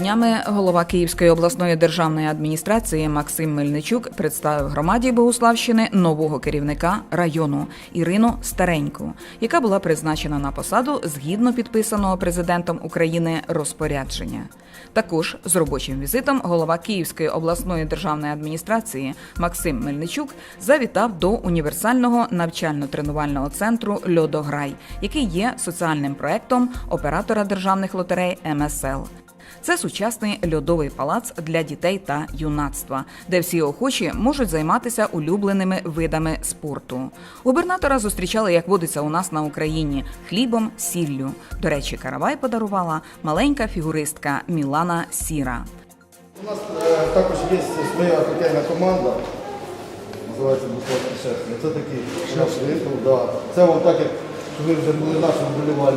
Днями голова Київської обласної державної адміністрації Максим Мельничук представив громаді Богуславщини нового керівника району Ірину Стареньку, яка була призначена на посаду згідно підписаного президентом України розпорядження. Також з робочим візитом голова Київської обласної державної адміністрації Максим Мельничук завітав до універсального навчально-тренувального центру Льодограй, який є соціальним проектом оператора державних лотерей МСЛ. Це сучасний льодовий палац для дітей та юнацтва, де всі охочі можуть займатися улюбленими видами спорту. Губернатора зустрічали, як водиться у нас на Україні, хлібом, сіллю. До речі, каравай подарувала маленька фігуристка Мілана Сіра. У нас е, також є своя хокейна команда, називається Буславський Шерстня. Це такий наш виступ, да. Це вам так, як ви вже були нашим.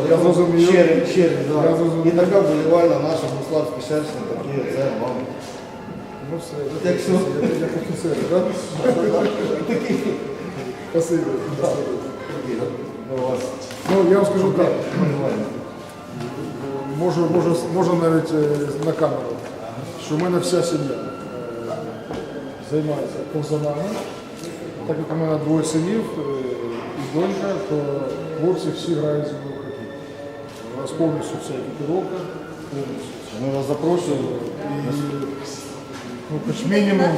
Я зрозумів. Щирі, щирі, да. Я зрозумів. І така вболівальна наша Буславський Шерстня, такі це вам. Ну все, Як що? я, я офіцер, так? Такі, до вас. Ну, я вам скажу так, Вболівальник. можу, можу, можу навіть е, на камеру, що в мене вся сім'я е, займається повзанами. Так як у мене двоє синів е, і донька, то хлопці всі грають зі мною в хокей. У нас повністю вся екіпіровка, повністю. Ми вас запрошуємо. І ну, хоч мінімум,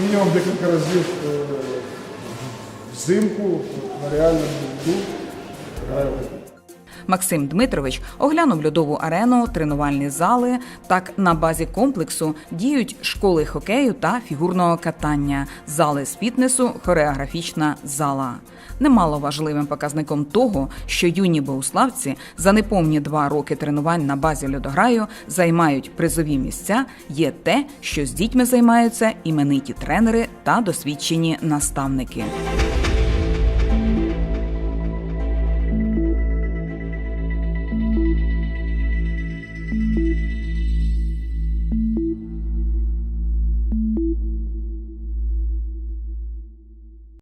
мінімум декілька разів е, взимку на реальному льоду граю в хокей. Максим Дмитрович оглянув льодову арену, тренувальні зали. Так на базі комплексу діють школи хокею та фігурного катання, зали з фітнесу, хореографічна зала. Немало важливим показником того, що юні богуславці за неповні два роки тренувань на базі льодограю займають призові місця, є те, що з дітьми займаються імениті тренери та досвідчені наставники.